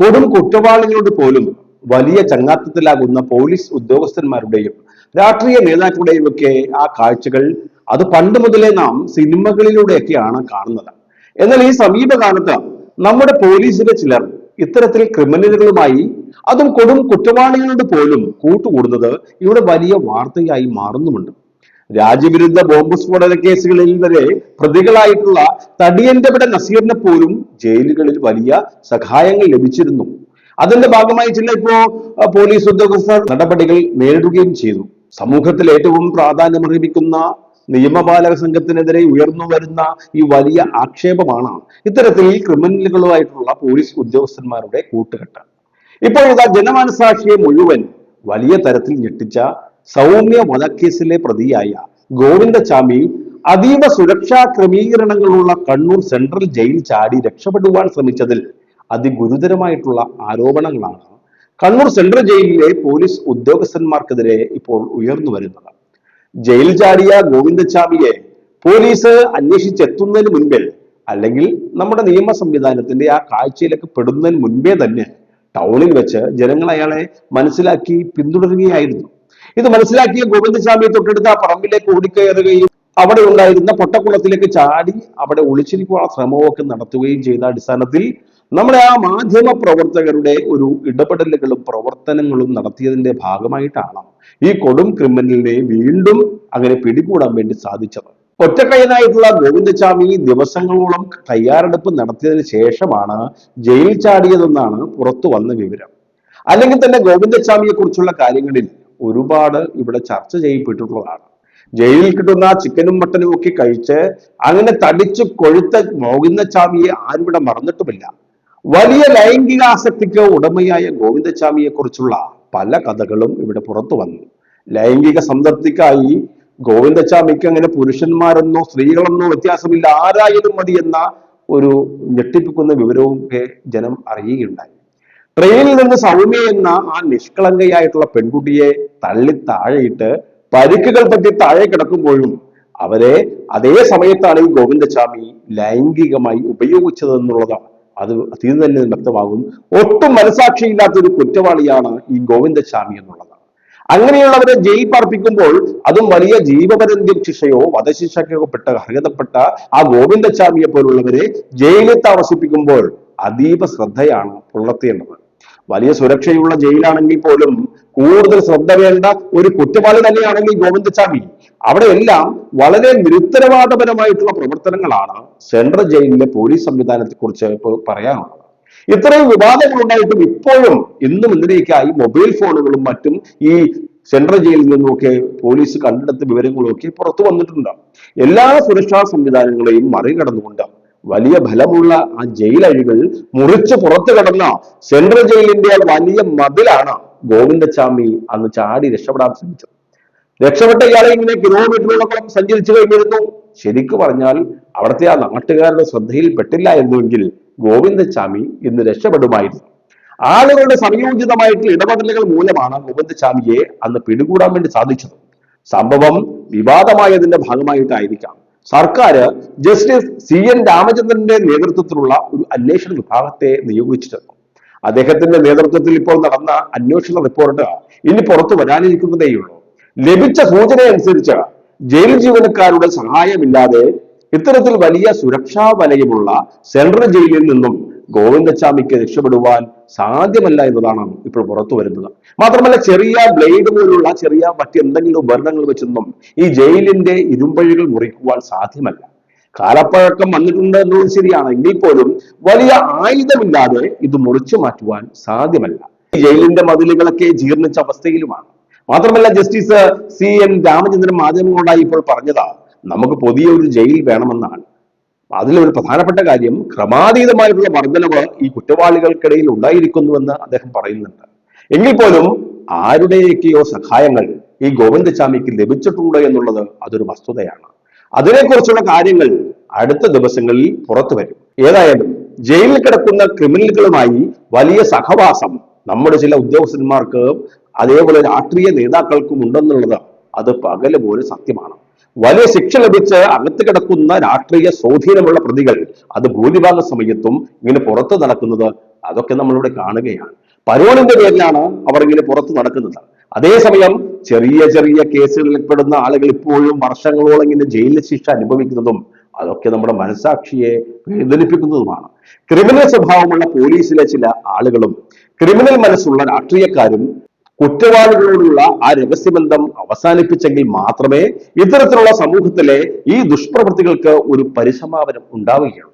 കൊടും കുറ്റവാളികളോട് പോലും വലിയ ചങ്ങാത്തത്തിലാകുന്ന പോലീസ് ഉദ്യോഗസ്ഥന്മാരുടെയും രാഷ്ട്രീയ നേതാക്കളുടെയും ഒക്കെ ആ കാഴ്ചകൾ അത് പണ്ട് മുതലേ നാം സിനിമകളിലൂടെയൊക്കെയാണ് കാണുന്നത്. എന്നാൽ ഈ സമീപകാലത്ത് നമ്മുടെ പോലീസിലെ ചിലർ ഇത്തരത്തിൽ ക്രിമിനലുകളുമായി അതും കൊടും കുറ്റവാളികളോട് പോലും കൂട്ടുകൂടുന്നത് ഇവിടെ വലിയ വാർത്തയായി മാറുന്നുമുണ്ട്. രാജ്യവിരുദ്ധ ബോംബ് സ്ഫോടന കേസുകളിൽ വരെ പ്രതികളായിട്ടുള്ള തടിയന്റെവിടെ നസീറിനെ പോലും ജയിലുകളിൽ വലിയ സഹായങ്ങൾ ലഭിച്ചിരുന്നു. അതിന്റെ ഭാഗമായി ചില ഇപ്പോ പോലീസ് ഉദ്യോഗസ്ഥർ നടപടികൾ നേരിടുകയും ചെയ്തു. സമൂഹത്തിൽ ഏറ്റവും പ്രാധാന്യമർഹിക്കുന്ന നിയമപാലക സംഘത്തിനെതിരെ ഉയർന്നു വരുന്ന ഈ വലിയ ആക്ഷേപമാണ് ഇത്തരത്തിൽ ക്രിമിനലുകളുമായിട്ടുള്ള പോലീസ് ഉദ്യോഗസ്ഥന്മാരുടെ കൂട്ടുകെട്ട്. ഇപ്പോൾ ഇതാ ജനമനസാക്ഷിയെ മുഴുവൻ വലിയ തരത്തിൽ ഞെട്ടിച്ച സൗമ്യ വധക്കേസിലെ പ്രതിയായ ഗോവിന്ദചാമി അതീവ സുരക്ഷാ ക്രമീകരണങ്ങളുള്ള കണ്ണൂർ സെൻട്രൽ ജയിൽ ചാടി രക്ഷപ്പെടുവാൻ ശ്രമിച്ചതിൽ അതിഗുരുതരമായിട്ടുള്ള ആരോപണങ്ങളാണ് കണ്ണൂർ സെൻട്രൽ ജയിലിലെ പോലീസ് ഉദ്യോഗസ്ഥന്മാർക്കെതിരെ ഇപ്പോൾ ഉയർന്നു വരുന്നത്. ജയിൽ ചാടിയ ഗോവിന്ദചാമിയെ പോലീസ് അന്വേഷിച്ചെത്തുന്നതിന് മുൻപിൽ അല്ലെങ്കിൽ നമ്മുടെ നിയമ സംവിധാനത്തിന്റെ ആ കാഴ്ചയിലേക്ക് പെടുന്നതിന് മുൻപേ തന്നെ ടൗണിൽ വെച്ച് ജനങ്ങൾ അയാളെ മനസ്സിലാക്കി പിന്തുടരുകയായിരുന്നു. ഇത് മനസ്സിലാക്കിയ ഗോവിന്ദസ്വാമി തൊട്ടടുത്ത പറമ്പിലേക്ക് ഓടിക്കയറുകയും അവിടെ ഉണ്ടായിരുന്ന പൊട്ടക്കുളത്തിലേക്ക് ചാടി അവിടെ ഒളിച്ചിരിക്കുവാനുള്ള ശ്രമമൊക്കെ നടത്തുകയും ചെയ്ത അടിസ്ഥാനത്തിൽ നമ്മുടെ ആ മാധ്യമ പ്രവർത്തകരുടെ ഒരു ഇടപെടലുകളും പ്രവർത്തനങ്ങളും നടത്തിയതിന്റെ ഭാഗമായിട്ടാണ് ഈ കൊടും ക്രിമിനലിനെ വീണ്ടും അങ്ങനെ പിടികൂടാൻ വേണ്ടി സാധിച്ചത്. ഒറ്റക്കൈനായിട്ടുള്ള ഗോവിന്ദസ്വാമി ദിവസങ്ങളോളം തയ്യാറെടുപ്പ് നടത്തിയതിന് ശേഷമാണ് ജയിൽ ചാടിയതെന്നാണ് പുറത്തു വന്ന വിവരം. അല്ലെങ്കിൽ തന്നെ ഗോവിന്ദസ്വാമിയെ കുറിച്ചുള്ള കാര്യങ്ങളിൽ ഒരുപാട് ഇവിടെ ചർച്ച ചെയ്യപ്പെട്ടിട്ടുള്ളതാണ്. ജയിലിൽ കിട്ടുന്ന ചിക്കനും മട്ടനും ഒക്കെ കഴിച്ച് അങ്ങനെ തടിച്ച് കൊഴുത്ത ഗോവിന്ദസ്വാമിയെ ആരും ഇവിടെ മറന്നിട്ടുമില്ല. വലിയ ലൈംഗിക ആസക്തിക്ക് ഉടമയായ ഗോവിന്ദസ്വാമിയെ കുറിച്ചുള്ള പല കഥകളും ഇവിടെ പുറത്തു വന്നു. ലൈംഗിക സംതൃപ്തിക്കായി ഗോവിന്ദസ്വാമിക്ക് അങ്ങനെ പുരുഷന്മാരെന്നോ സ്ത്രീകളെന്നോ വ്യത്യാസമില്ല. ആരായാലും മതി എന്ന ഒരു ഞെട്ടിപ്പിക്കുന്ന വിവരവും ഒക്കെ ജനം അറിയുകയുണ്ടായി. ട്രെയിനിൽ നിന്ന് സൗമ്യ എന്ന ആ നിഷ്കളങ്കയായിട്ടുള്ള പെൺകുട്ടിയെ തള്ളി താഴെയിട്ട് പരിക്കുകൾ പറ്റി താഴെ കിടക്കുമ്പോഴും അവരെ അതേ സമയത്താണ് ഈ ഗോവിന്ദസ്വാമി ലൈംഗികമായി ഉപയോഗിച്ചതെന്നുള്ളതാണ്. അത് അതിൽ തന്നെ വ്യക്തമാകും. ഒട്ടും മനസാക്ഷിയില്ലാത്ത ഒരു കുറ്റവാളിയാണ് ഈ ഗോവിന്ദസ്വാമി എന്നുള്ളത്. അങ്ങനെയുള്ളവരെ ജയിൽ പാർപ്പിക്കുമ്പോൾ അതും വലിയ ജീവപര്യന്തം ശിക്ഷയോ വധശിക്ഷയ്ക്കോ പെട്ട അർഹതപ്പെട്ട ആ ഗോവിന്ദസ്വാമിയെ പോലുള്ളവരെ ജയിലിൽ താമസിപ്പിക്കുമ്പോൾ അതീവ ശ്രദ്ധയാണ് പുലർത്തേണ്ടത്. വലിയ സുരക്ഷയുള്ള ജയിലാണെങ്കിൽ പോലും കൂടുതൽ ശ്രദ്ധ വേണ്ട ഒരു കുറ്റവാളി തന്നെയാണെങ്കിൽ ഗോവിന്ദസ്വാമി അവിടെയെല്ലാം വളരെ നിരുത്തരവാദപരമായിട്ടുള്ള പ്രവർത്തനങ്ങളാണ് സെൻട്രൽ ജയിലിലെ പോലീസ് സംവിധാനത്തെ കുറിച്ച് പറയാനുള്ളത്. ഇത്രയും വിവാദങ്ങൾ ഉണ്ടായിട്ടും ഇപ്പോഴും ഇന്നും ഇന്നലെയൊക്കെയായി മൊബൈൽ ഫോണുകളും മറ്റും ഈ സെൻട്രൽ ജയിലിൽ നിന്നുമൊക്കെ പോലീസ് കണ്ടെടുത്ത വിവരങ്ങളൊക്കെ പുറത്തു വന്നിട്ടുണ്ട്. എല്ലാ സുരക്ഷാ സംവിധാനങ്ങളെയും മറികടന്നുകൊണ്ട് വലിയ ഫലമുള്ള ആ ജയിലഴികൾ മുറിച്ച് പുറത്തു കടന്ന സെൻട്രൽ ജയിലിന്റെ വലിയ മതിലാണ് ഗോവിന്ദസ്വാമി അന്ന് ചാടി രക്ഷപ്പെടാൻ ശ്രമിച്ചത്. രക്ഷപ്പെട്ട ഇയാളെ ഇങ്ങനെ കിലോമീറ്ററുകളോളം സഞ്ചരിച്ചു കഴിഞ്ഞിരുന്നു. ശരിക്കു പറഞ്ഞാൽ അവിടുത്തെ ആ നാട്ടുകാരുടെ ശ്രദ്ധയിൽ പെട്ടില്ല എന്നുവെങ്കിൽ ഗോവിന്ദസ്വാമി ഇന്ന് രക്ഷപ്പെടുമായിരുന്നു. ആളുകളുടെ സംയോജിതമായിട്ടുള്ള ഇടപെടലുകൾ മൂലമാണ് ഗോവിന്ദസ്വാമിയെ അന്ന് പിടികൂടാൻ വേണ്ടി സാധിച്ചത്. സംഭവം വിവാദമായതിന്റെ ഭാഗമായിട്ടായിരിക്കാം. സർക്കാർ ജസ്റ്റിസ് സി എൻ രാമചന്ദ്രന്റെ നേതൃത്വത്തിലുള്ള ഒരു അന്വേഷണ വിഭാഗത്തെ നിയോഗിച്ചിരുന്നു. അദ്ദേഹത്തിന്റെ നേതൃത്വത്തിൽ ഇപ്പോൾ നടന്ന അന്വേഷണ റിപ്പോർട്ട് ഇനി പുറത്തു വരാനിരിക്കുന്നതേയുള്ളൂ. ലഭിച്ച സൂചന അനുസരിച്ച് ജയിൽ ജീവനക്കാരുടെ സഹായമില്ലാതെ ഇത്തരത്തിൽ വലിയ സുരക്ഷാ വലയമുള്ള സെൻട്രൽ ജയിലിൽ നിന്നും ഗോവിന്ദസ്വാമിക്ക് രക്ഷപ്പെടുവാൻ സാധ്യമല്ല എന്നതാണ് ഇപ്പോൾ പുറത്തു വരുന്നത്. മാത്രമല്ല ചെറിയ ബ്ലേഡ് പോലുള്ള ചെറിയ മറ്റെന്തെങ്കിലും ഉപകരണങ്ങൾ വെച്ചൊന്നും ഈ ജയിലിന്റെ ഇരുമ്പഴികൾ മുറിക്കുവാൻ സാധ്യമല്ല. കാലപ്പഴക്കം വന്നിട്ടുണ്ട് എന്നുള്ളത് ശരിയാണ് എങ്കിൽ പോലും വലിയ ആയുധമില്ലാതെ ഇത് മുറിച്ചു മാറ്റുവാൻ സാധ്യമല്ല. ജയിലിന്റെ മതിലുകളൊക്കെ ജീർണിച്ച അവസ്ഥയിലുമാണ്. മാത്രമല്ല ജസ്റ്റിസ് സി എൻ രാമചന്ദ്രൻ മാധ്യമങ്ങളോടായി ഇപ്പോൾ പറഞ്ഞതാ നമുക്ക് പുതിയ ഒരു ജയിൽ വേണമെന്നാണ്. അതിലൊരു പ്രധാനപ്പെട്ട കാര്യം ക്രമാതീതമായിട്ടുള്ള വർധനവ് ഈ കുറ്റവാളികൾക്കിടയിൽ ഉണ്ടായിരിക്കുന്നുവെന്ന് അദ്ദേഹം പറയുന്നുണ്ട്. എങ്കിൽ പോലും ആരുടെയൊക്കെയോ സഹായങ്ങൾ ഈ ഗോവിന്ദസ്വാമിക്ക് ലഭിച്ചിട്ടുണ്ട് എന്നുള്ളത് അതൊരു വസ്തുതയാണ്. അതിനെക്കുറിച്ചുള്ള കാര്യങ്ങൾ അടുത്ത ദിവസങ്ങളിൽ പുറത്തു വരും. ഏതായാലും ജയിലിൽ കിടക്കുന്ന ക്രിമിനലുകളുമായി വലിയ സഹവാസം നമ്മുടെ ചില ഉദ്യോഗസ്ഥന്മാർക്ക് അതേപോലെ രാഷ്ട്രീയ നേതാക്കൾക്കും ഉണ്ടെന്നുള്ളത് അത് പകൽ പോലെ സത്യമാണ്. വലിയ ശിക്ഷ ലഭിച്ച് അകത്ത് കിടക്കുന്ന രാഷ്ട്രീയ സ്വാധീനമുള്ള പ്രതികൾ അത് ഭൂരിഭാഗ സമയത്തും ഇങ്ങനെ പുറത്ത് നടക്കുന്നത് അതൊക്കെ നമ്മളിവിടെ കാണുകയാണ്. പരോളിന്റെ പേരിലാണ് അവർ ഇങ്ങനെ പുറത്ത് നടക്കുന്നത്. അതേസമയം ചെറിയ ചെറിയ കേസുകളിൽ ആളുകൾ ഇപ്പോഴും വർഷങ്ങളോളം ഇങ്ങനെ ജയിലിൽ ശിക്ഷ അനുഭവിക്കുന്നതും അതൊക്കെ നമ്മുടെ മനസാക്ഷിയെ വേദനിപ്പിക്കുന്നതുമാണ്. ക്രിമിനൽ സ്വഭാവമുള്ള പോലീസിലെ ചില ആളുകളും ക്രിമിനൽ മനസ്സുള്ള രാഷ്ട്രീയക്കാരും കുറ്റവാളികളോടുള്ള ആ രഹസ്യബന്ധം അവസാനിപ്പിച്ചെങ്കിൽ മാത്രമേ ഇത്തരത്തിലുള്ള സമൂഹത്തിലെ ഈ ദുഷ്പ്രവൃത്തികൾക്ക് ഒരു പരിസമാപനം ഉണ്ടാവുകയുള്ളൂ.